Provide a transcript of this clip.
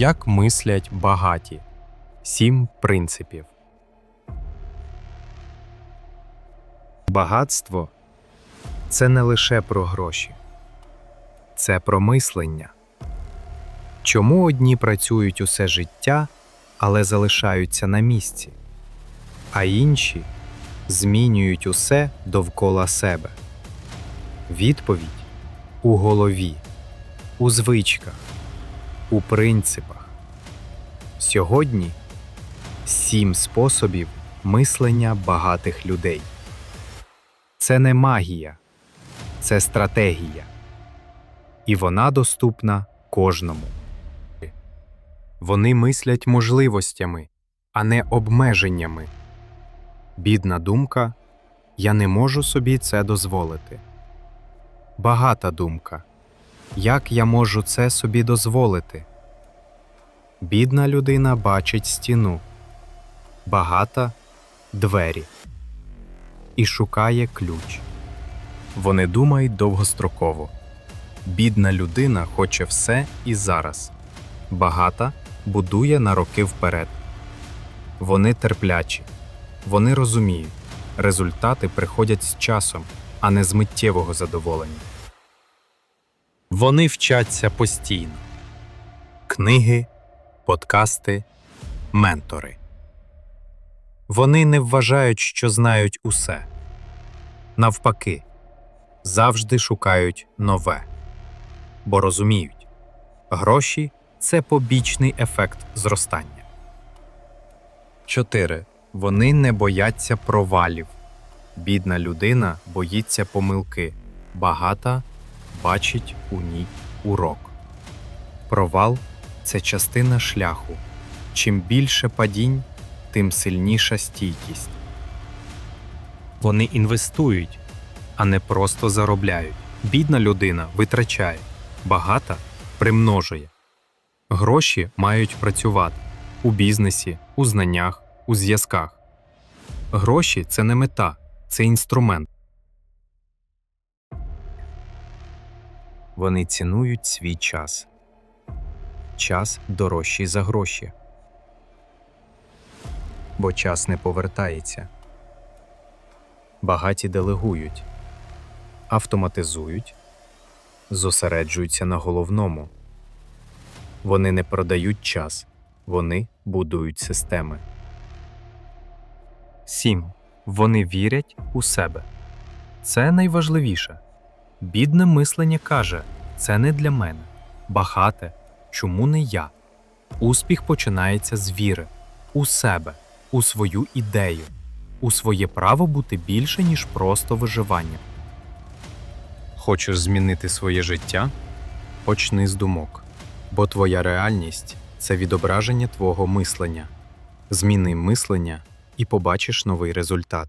Як мислять багаті? Сім принципів. Багатство це не лише про гроші, це про мислення. Чому одні працюють усе життя, але залишаються на місці, а інші змінюють усе довкола себе? Відповідь у голові, у звичках, у принципах. Сьогодні сім способів мислення багатих людей. Це не магія, це стратегія. І вона доступна кожному. Вони мислять можливостями, а не обмеженнями. Бідна думка я не можу собі це дозволити. Багата думка. Як я можу це собі дозволити? Бідна людина бачить стіну, багата двері і шукає ключ. Вони думають довгостроково. Бідна людина хоче все і зараз. Багата будує на роки вперед. Вони терплячі, вони розуміють, результати приходять з часом, а не з миттєвого задоволення. Вони вчаться постійно. Книги, подкасти, ментори. Вони не вважають, що знають усе. Навпаки, завжди шукають нове, бо розуміють, гроші це побічний ефект зростання. 4. Вони не бояться провалів. Бідна людина боїться помилки, багата бачить у ній урок. Провал це частина шляху. Чим більше падінь, тим сильніша стійкість. Вони інвестують, а не просто заробляють. Бідна людина витрачає, багата примножує. Гроші мають працювати у бізнесі, у знаннях, у зв'язках. Гроші це не мета, це інструмент. Вони цінують свій час. Час дорожчий за гроші. Бо час не повертається. Багаті делегують, автоматизують, зосереджуються на головному. Вони не продають час, вони будують системи. 7. Вони вірять у себе. Це найважливіше. Бідне мислення каже: це не для мене. Багате, чому не я? Успіх починається з віри у себе, у свою ідею, у своє право бути більше, ніж просто виживання. Хочеш змінити своє життя? Почни з думок, бо твоя реальність це відображення твого мислення. Зміни мислення і побачиш новий результат.